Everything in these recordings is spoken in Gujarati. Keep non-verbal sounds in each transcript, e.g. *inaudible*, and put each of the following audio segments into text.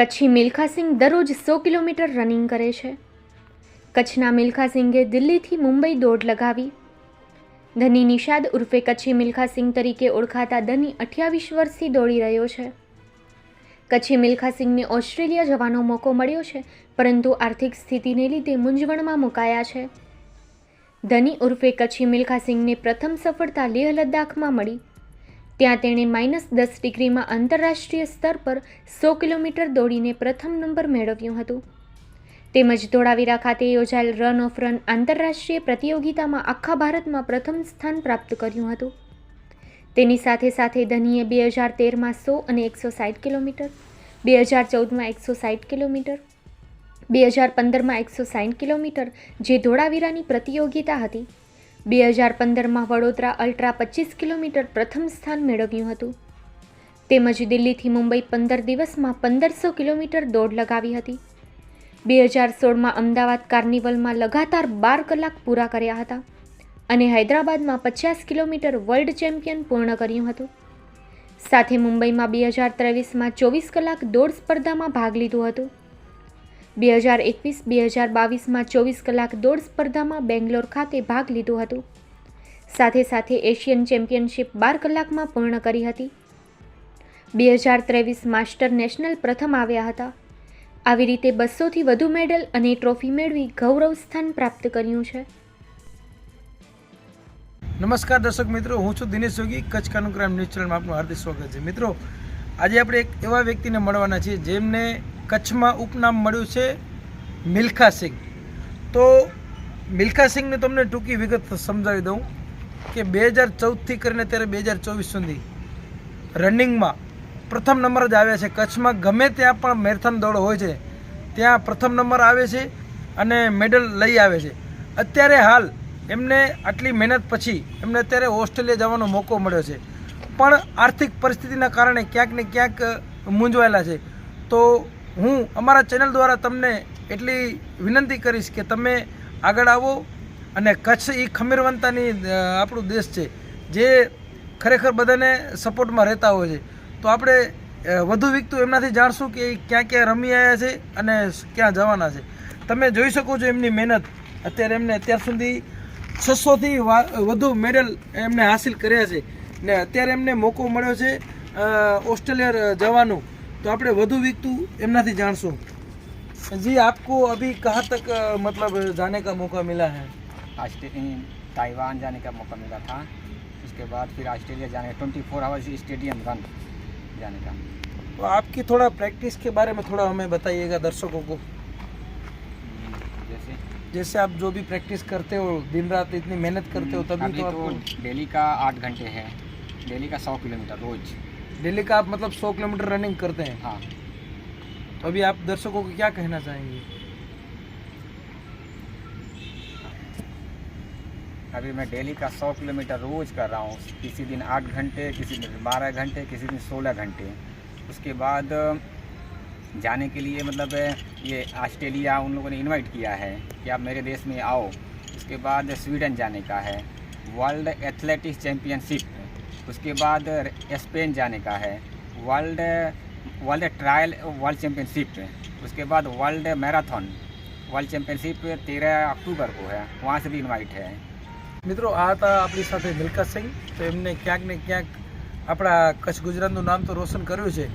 કચ્છી મિલ્ખા સિંઘ દરરોજ સો કિલોમીટર રનિંગ કરે છે. કચ્છના મિલ્ખા સિંઘે દિલ્હીથી મુંબઈ દોડ લગાવી. ધની નિષાદ ઉર્ફે કચ્છી મિલ્ખા સિંઘ તરીકે ઓળખાતા ધની અઠ્યાવીસ વર્ષથી દોડી રહ્યો છે. કચ્છી મિલ્ખા સિંઘને ઓસ્ટ્રેલિયા જવાનો મોકો મળ્યો છે, પરંતુ આર્થિક સ્થિતિને લીધે મૂંઝવણમાં મુકાયા છે. ધની ઉર્ફે કચ્છી મિલ્ખા સિંઘને પ્રથમ સફળતા લેહ લદ્દાખમાં મળી. ત્યાં તેણે માઇનસ દસ ડિગ્રીમાં આંતરરાષ્ટ્રીય સ્તર પર સો કિલોમીટર દોડીને પ્રથમ નંબર મેળવ્યું હતું. તેમજ ધોળાવીરા ખાતે યોજાયેલ રન ઓફ રન આંતરરાષ્ટ્રીય પ્રતિયોગિતામાં આખા ભારતમાં પ્રથમ સ્થાન પ્રાપ્ત કર્યું હતું. તેની સાથે સાથે ધનીએ બે હજાર તેરમાં સો અને એકસો સાઠ કિલોમીટર, બે હજાર ચૌદમાં એકસો સાઠ કિલોમીટર, બે હજાર પંદરમાં એકસો સાઠ કિલોમીટર જે ધોળાવીરાની પ્રતિયોગિતા હતી. બે હજાર પંદરમાં વડોદરા અલ્ટ્રા પચીસ કિલોમીટર પ્રથમ સ્થાન મેળવ્યું હતું. તેમજ દિલ્હીથી મુંબઈ પંદર દિવસમાં પંદરસો કિલોમીટર દોડ લગાવી હતી. બે હજાર સોળમાં અમદાવાદ કાર્નિવલમાં લગાતાર બાર કલાક પૂરા કર્યા હતા અને હૈદરાબાદમાં પચાસ કિલોમીટર વર્લ્ડ ચેમ્પિયન પૂર્ણ કર્યું હતું. સાથે મુંબઈમાં બે હજાર ત્રેવીસમાં ચોવીસ કલાક દોડ સ્પર્ધામાં ભાગ લીધો હતો. બે હજાર એકવીસ બે હજાર બાવીસમાં ચોવીસ કલાક દોડ સ્પર્ધામાં બેંગ્લોર ખાતે ભાગ લીધો હતો. સાથે સાથે એશિયન ચેમ્પિયનશિપ બાર કલાકમાં પૂર્ણ કરી હતી. બે હજાર ત્રેવીસ માસ્ટર નેશનલ પ્રથમ આવ્યા હતા. આવી રીતે બસોથી વધુ મેડલ અને ટ્રોફી મેળવી ગૌરવ સ્થાન પ્રાપ્ત કર્યું છે. નમસ્કાર દર્શક મિત્રો, હું છું દિનેશ જોગી, કચ્છ કાનુક્રામ ન્યૂઝ ચેનલમાં આપનું હાર્દિક સ્વાગત છે. મિત્રો, આજે આપણે એક એવા વ્યક્તિને મળવાના છીએ જેમને કચ્છમાં ઉપનામ મળ્યું છે મિલ્ખા સિંહ. તો મિલ્ખા સિંહને તમને ટૂંકી વિગત સમજાવી દઉં કે બે હજાર ચૌદથી કરીને અત્યારે બે હજાર ચોવીસ સુધી રનિંગમાં પ્રથમ નંબર જ આવ્યા છે. કચ્છમાં ગમે ત્યાં પણ મેરેથોન દોડ હોય છે, ત્યાં પ્રથમ નંબર આવે છે અને મેડલ લઈ આવે છે. અત્યારે હાલ એમને આટલી મહેનત પછી એમને અત્યારે ઓસ્ટ્રેલિયા જવાનો મોકો મળ્યો છે. પણ આર્થિક પરિસ્થિતિના કારણે ક્યાંક ને ક્યાંક મૂંઝવાયેલા છે. તો હું અમારા ચેનલ દ્વારા તમને એટલી વિનંતી કરીશ કે તમે આગળ આવો અને કચ્છ એ ખમીરવંતાની આપણો દેશ છે, જે ખરેખર બધાને સપોર્ટમાં રહેતા હોય છે. તો આપણે વધુ વિકતું એમનાથી જાણશું કે એ ક્યાં ક્યાં રમી આવ્યા છે અને ક્યાં જવાના છે. તમે જોઈ શકો છો એમની મહેનત. અત્યારે એમને અત્યાર સુધી છસોથી વધુ મેડલ એમને હાસિલ કર્યા છે. ને અત્યારે એમને મોકો મળ્યો છે ઓસ્ટ્રેલિયા જવાનું. તો આપણે વધુ વિકતું એમનાથી જાણશું जी आपको अभी कहाँ तक अ, मतलब जाने का मौका मिला है ऑस्ट्रे- ताइवान जाने का मौका मिला था उसके बाद फिर ऑस्ट्रेलिया जाने twenty four hours stadium run जाने का तो आपकी थोड़ा प्रैक्टिस के बारे में थोड़ा हमें बताइएगा दर्शकों को जैसे जैसे आप जो भी प्रैक्टिस करते हो दिन रात इतनी मेहनत करते हो तभी अभी तो तो आपको डेली का आठ घंटे है डेली का सौ किलोमीटर रोज डेली का आप मतलब सौ किलोमीटर रनिंग करते हैं। हाँ। तो अभी आप दर्शकों को क्या कहना चाहेंगे? अभी मैं डेली का सौ किलोमीटर रोज कर रहा हूँ। किसी दिन आठ घंटे किसी दिन बारह घंटे किसी दिन सोलह घंटे। उसके बाद जाने के लिए मतलब ये ऑस्ट्रेलिया उन लोगों ने इनवाइट किया है कि आप मेरे देश में आओ। उसके बाद स्वीडन जाने का है। वर्ल्ड एथलेटिक्स चैम्पियनशिप उसके बाद स्पेन जाने का है world world trial world championship उसके बाद वर्ल्ड मैराथन वर्ल्ड चैम्पियनशिप तेरह अक्टूबर को है वहाँ से भी इनवाइट है મિત્રો આ હતા આપણી સાથે મિલ્કા સિંહ તો એમને ક્યાંક ને ક્યાંક આપણા કચ્છ ગુજરાતનું નામ તો રોશન કર્યું છે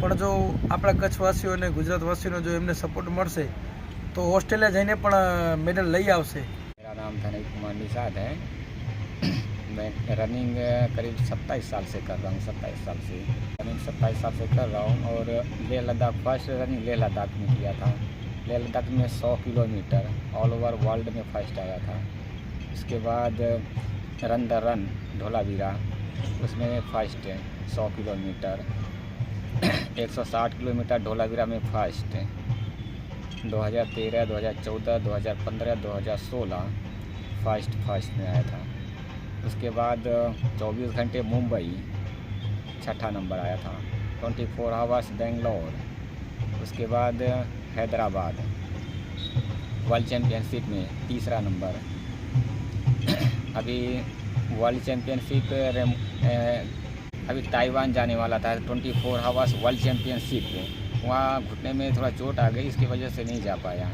પણ જો આપણા કચ્છવાસીઓને ગુજરાતવાસીઓને જો એમને સપોર્ટ મળશે તો ઓસ્ટ્રેલિયા જઈને પણ મેડલ લઈ આવશે मेरा नाम धनई कुमार निषाद है मैं रनिंग करीब 27 साल से कर रहा हूँ 27 साल से। रनिंग 27 साल से कर रहा हूँ और लेह लद्दाख फ़र्स्ट रनिंग लेह लद्दाख में किया था। लेह लद्दाख में 100 किलोमीटर ऑल ओवर वर्ल्ड में फ़र्स्ट आया था। उसके बाद रन द रन धोलावीरा उसमें फ़र्स्ट सौ किलोमीटर। 160 किलोमीटर धोलावीरा में फ़र्स्ट 2013, 2014, 2015, 2016 फ़र्स्ट फ़र्स्ट में आया था। उसके बाद 24 घंटे मुंबई, छठा नंबर आया था। 24 फोर आवर्स बेंगलोर, उसके बाद हैदराबाद, वर्ल्ड चैम्पियनशिप में तीसरा नंबर। अभी वर्ल्ड चैम्पियनशिप अभी ताइवान जाने वाला था 24 फोर आवर्स वर्ल्ड चैम्पियनशिप वहाँ घुटने में थोड़ा चोट आ गई, इसकी वजह से नहीं जा पाया।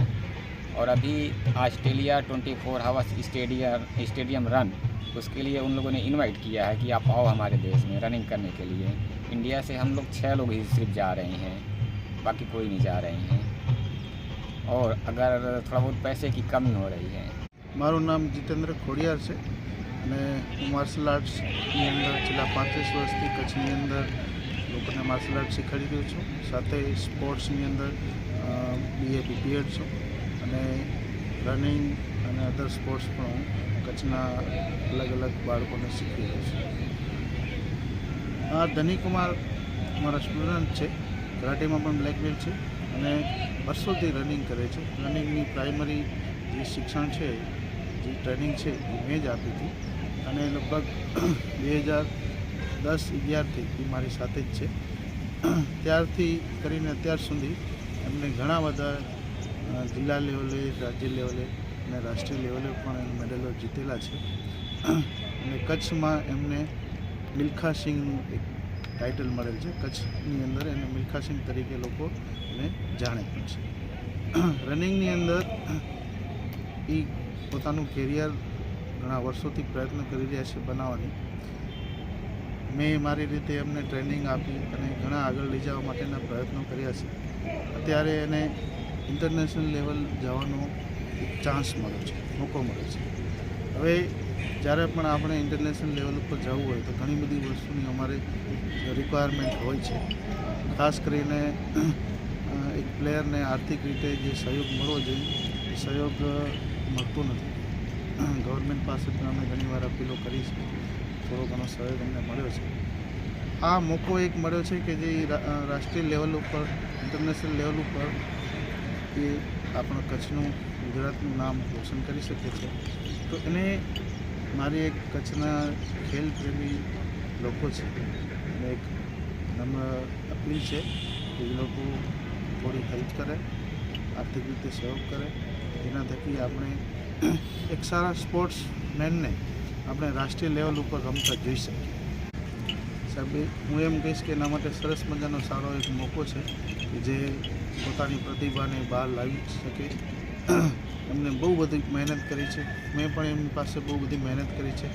और अभी Australia 24 four hours stadium stadium run उसके लिए उन लोगों ने इनवाइट किया है कि आप आओ हमारे देश में रनिंग करने के लिए इंडिया से हम लोग छः लोग ही सिर्फ जा रहे हैं बाकी कोई नहीं जा रहे हैं और अगर थोड़ा बहुत पैसे की कमी हो रही है મારું નામ જીતેન્દ્ર ખોડિયાર છે અને હું માર્શલ આર્ટ્સની અંદર છેલ્લા પાંત્રીસ વર્ષથી કચ્છની અંદર લોકોને માર્શલ આર્ટ શીખવાડી રહ્યો છું સાથે સ્પોર્ટ્સની અંદર બીએ બીપીએડ છું અને રનિંગ અને અધર સ્પોર્ટ્સ પણ હું કચ્છના અલગ અલગ બાળકોને શીખવી રહ્યો છું. આ ધનીકુમાર મારા સ્ટુડન્ટ છે. કરાટેમાં પણ બ્લેક બેલ્ટ છે અને વર્ષોથી રનિંગ કરે છે. રનિંગની પ્રાઇમરી જે શિક્ષણ છે, જે ટ્રેનિંગ છે, એ મેં જ આપી હતી. અને લગભગ *clears throat* બે હજાર દસ અગિયારથી એ મારી સાથે જ છે. *clears throat* ત્યારથી કરીને અત્યાર સુધી એમને ઘણા બધા જિલ્લા લેવલે, રાજ્ય લેવલે અને રાષ્ટ્રીય લેવલે પણ મેડલો જીતેલા છે. અને કચ્છમાં એમને મિલ્ખા સિંહનું એક ટાઇટલ મળેલ છે. કચ્છની અંદર એને મિલ્ખા સિંહ તરીકે લોકો એને જાણે પણ છે. રનિંગની અંદર એ પોતાનું કેરિયર ઘણા વર્ષોથી પ્રયત્ન કરી રહ્યા છે બનાવવાની. મેં મારી રીતે એમને ટ્રેનિંગ આપી અને ઘણા આગળ લઈ જવા માટેના પ્રયત્નો કર્યા છે. અત્યારે એને ઇન્ટરનેશનલ લેવલ જવાનો ચાન્સ મળ્યો છે, મોકો મળ્યો છે. હવે જ્યારે પણ આપણે ઇન્ટરનેશનલ લેવલ ઉપર જવું હોય તો ઘણી બધી વસ્તુની અમારે રિક્વાયરમેન્ટ હોય છે. ખાસ કરીને એક પ્લેયરને આર્થિક રીતે જે સહયોગ મળવો જોઈએ, એ સહયોગ મળતો નથી. ગવર્મેન્ટ પાસે પણ અમે ઘણીવાર અપીલો કરી છે. થોડો ઘણો સહયોગ અમને મળ્યો છે. આ મોકો એક મળ્યો છે કે જે રાષ્ટ્રીય લેવલ ઉપર ઇન્ટરનેશનલ લેવલ ઉપર એ આપણા કચ્છનું ગુજરાતનું નામ રોશન કરી શકે છે. તો એને મારી એક કચ્છના ખેલ પ્રેમી લોકો છે. અને એક નમ્ર અપીલ છે. કે એ લોકો થોડી હેલ્પ કરે, આર્થિક રીતે સહયોગ કરે. એના થકી આપણે એક સારા સ્પોર્ટ્સ મેનને આપણે રાષ્ટ્રીય લેવલ ઉપર રમતા જોઈ શકીએ. સાહેબ હું એમ કહીશ કે એના માટે સરસ મજાનો સારો એક મોકો છે જે પોતાની પ્રતિભાને બહાર લાવી શકે. એમને બહુ બધી મહેનત કરી છે. મેં પણ એમની પાસે બહુ બધી મહેનત કરી છે.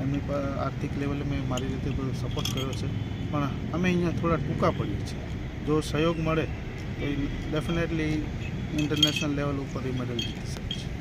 એમની આર્થિક લેવલે મેં મારી રીતે બધો સપોર્ટ કર્યો છે. પણ અમે અહીંયા થોડા ટૂંકા પડીએ છીએ. જો સહયોગ મળે તો એ ડેફિનેટલી ઇન્ટરનેશનલ લેવલ ઉપર એ મેડલ જીતી શકે છે.